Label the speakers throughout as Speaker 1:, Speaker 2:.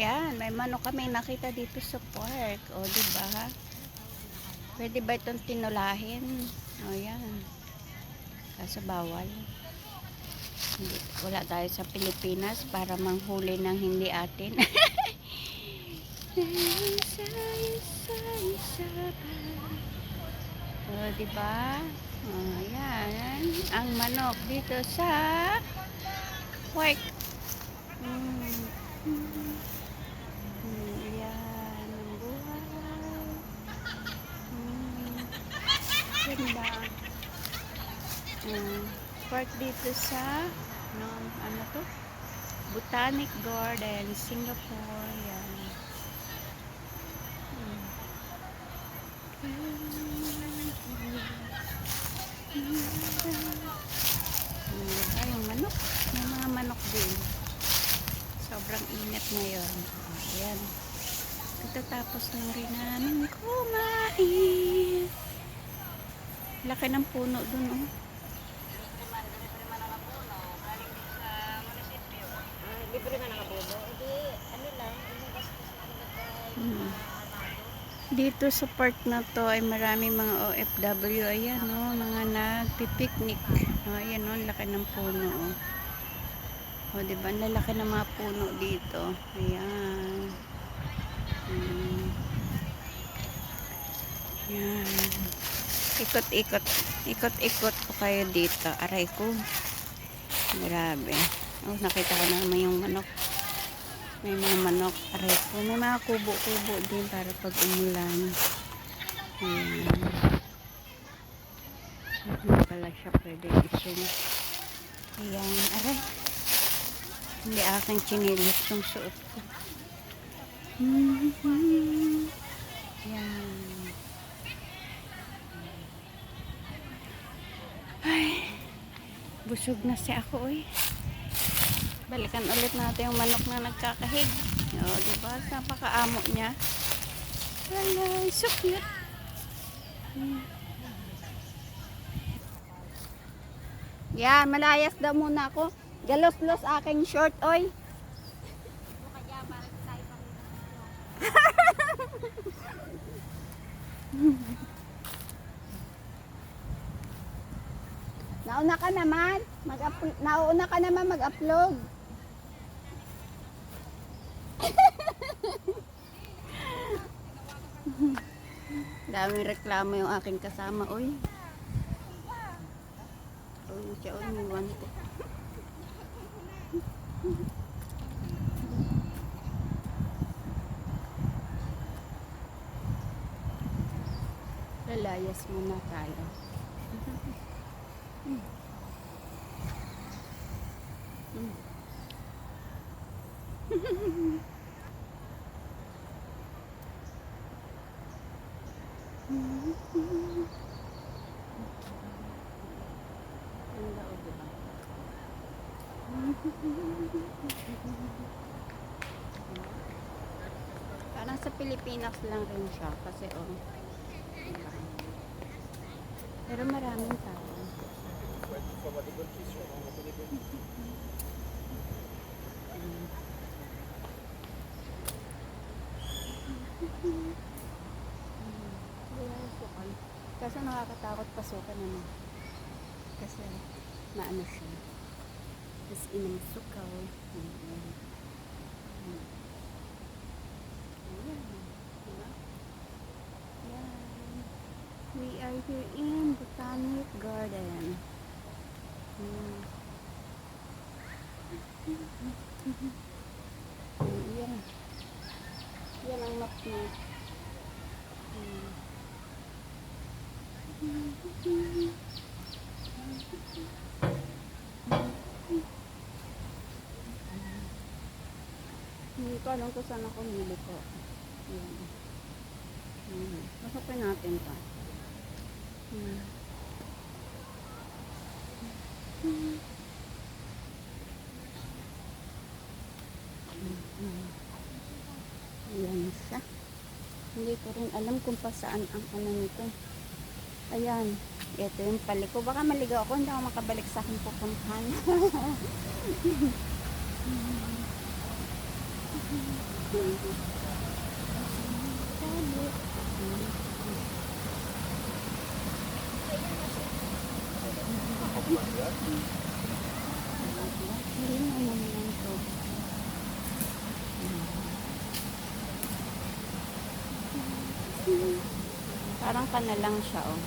Speaker 1: Yan, may manok kami nakita dito sa park. O, di ba? Pwede ba itong tinulahin? O, yan. Kaso bawal. Hindi, wala tayo sa Pilipinas para manghuli ng hindi atin. O, di ba? O, yan. Ang manok dito sa park. Mm. Yan ang buhay. Mm. Ganda. Mm. Park dito sa ano, ano to? Botanic Garden, Singapore. Yan. Mm. Mm, diba yung manok? May mga manok din. Sobrang init ngayon. Ayan. Katatapos lang rin namin kumain. Laki ng puno dun, oh.
Speaker 2: Libre na nakabuno. Hindi, ano lang, inugas ko sa kanila
Speaker 1: Hmm. Dito sa park na to ay marami mga OFW. Ayan, oh, mga nagpipiknik. Oh, ayan, oh, laki ng puno, oh. O, di ba? Ang lalaki ng mga puno dito. Ayan. Hmm. Ayan. Ikot-ikot. Ikot-ikot ko kayo dito. Aray ko. Grabe. Oh, nakita ko na naman yung manok. May mga manok. Aray ko. May mga kubo-kubo din para pag umulan. Ayan. Hindi pala siya pwede isun. Ayan. Aray. Hindi aking chinilis itong suot ko. Mhm. Yan. Ay, busog na si ako eh. Balikan ulit natin yung manok na nagkakahig. O, diba? Napakaamo niya. Hello, so cute. Hmm. Yan, malayas daw muna ako. Galos-los aking short, oy. Nauna ka naman. Mag nauna ka naman mag-upload. Daming reklamo yung aking kasama, oy. Oy, siya, oy, may ko. Lalayas muna tayo. Parang sa Pilipinas lang rin siya kasi oh. diba? Pero maraming tao. Kasi nakakatakot pasukan naman. Kasi maano siya. Tapos inang sukaw. Ayan. Ayan. Diba? Ayan. We are here in Botanic Garden. Hmm. Ayan. Yan ang map niya. Hmm. Ko alam kung saan ako mili ko. Ayan. Hmm. Masapin natin pa. Hmm. Ayan siya. Hindi ko rin alam kung pa saan ang ano nito. Ayan. Ito yung paliko. Baka maligaw ako. Hindi ako makabalik sa aking pupuntahan. Hindi mo naman lang to. Parang ka na lang siya, oh.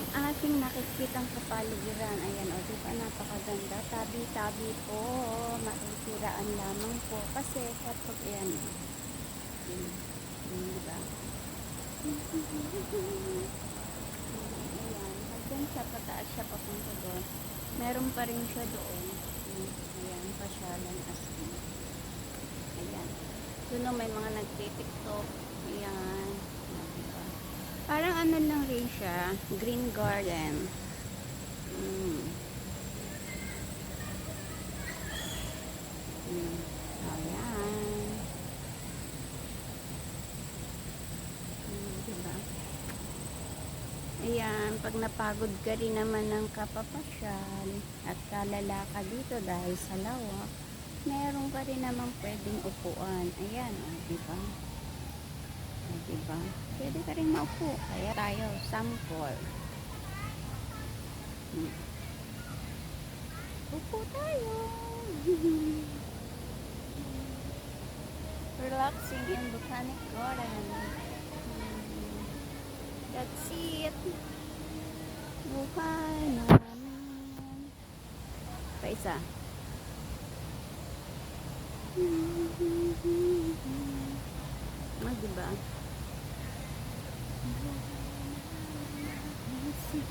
Speaker 1: Ang ating nakikitang kapaligiran. Ayan, o, di ba napakaganda. Tabi-tabi po. Makikiraan lamang po. Kasi kapag, ayan, o. Yun, yun, di ba? Ayan, hanggang sa pataas siya papunta doon. Meron pa rin siya doon. Ayan, Ayan, pasyalan as in. Ayan. Doon o, may mga nagtitiktok. Ayan. Parang ano lang rin siya. Green garden. Mm. Mm. Ayan. Mm, diba? Ayan, pag napagod ka rin naman ng kapapasyal at kalala ka dito dahil sa lawa, meron ka rin naman pwedeng upuan. Ayan, o, diba? O, diba? Pwede ka rin maupo. Kaya tayo, sample. Hmm. Upo tayo. Relaxing in Botanic Garden. Hmm. That's it. Buhay namin. Pa isa. Ah, diba? Punta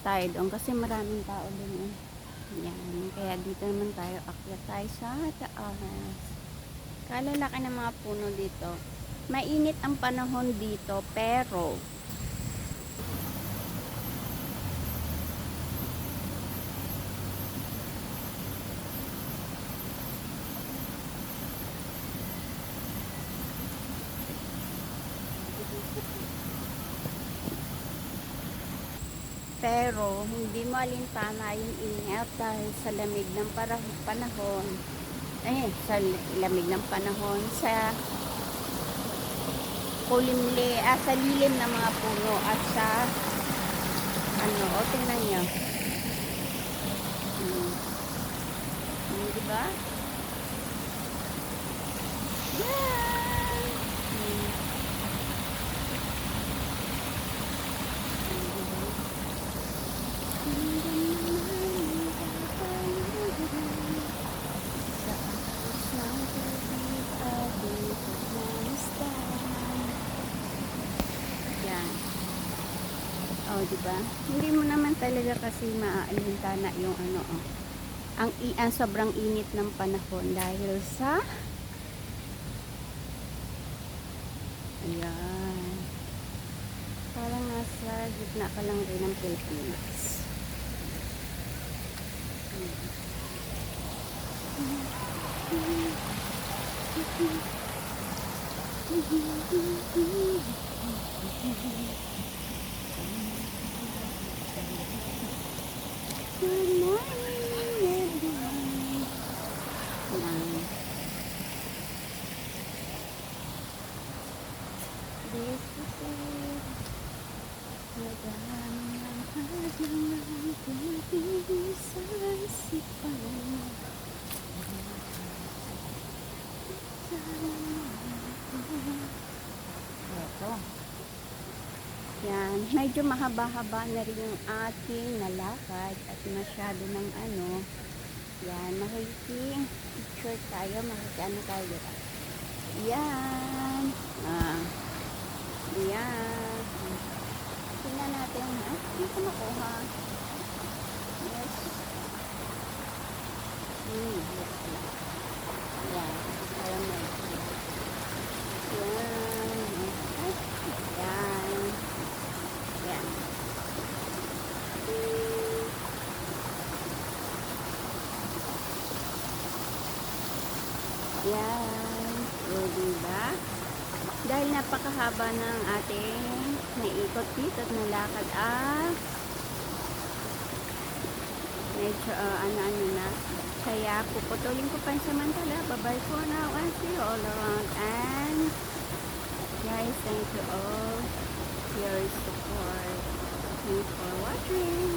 Speaker 1: tayo doon kasi maraming tao doon. Eh. Yan. Kaya dito naman tayo. Akyat tayo sa taas. Kalalaki ng mga puno dito. Mainit ang panahon dito pero pero hindi mo alintana yung ingat dahil sa lamig ng panahon eh sa lamig ng panahon sa kulimli ah, sa lilim ng mga puno at sa ano o tingnan nyo hmm. Hmm, di ba yan hmm. Hmm, di ba? Yan. Oh, di ba? Hindi mo naman talaga kasi maaalintana yung ano, oh. Ang, ang sobrang init ng panahon dahil sa Ayan. Parang nasa gitna ka lang rin ng Pilipinas. Good morning, everyone. Yan. This is it. Madami ang hadlang ng pinisan sipan. Ito. Yan, medyo mahaba-haba na rin yung ating nalakad at masyado ng ano. Yan, makiking picture tayo, makikano tayo. Yan. Ah. Yan. Tingnan natin. Ay, hindi ko makuha. Yes. Hmm, yes. Yan. Ayan mo. Yan. Yan. O, diba? Dahil napakahaba ng ating naikot dito at nalakad ah medyo uh, ano-ano na. Kaya puputulin ko pansamantala. Bye-bye for now and see you all around. And guys thank you all for your support. Thanks for watching.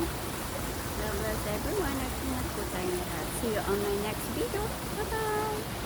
Speaker 1: God bless everyone. At po tayong lahat. See you on my next video. Bye bye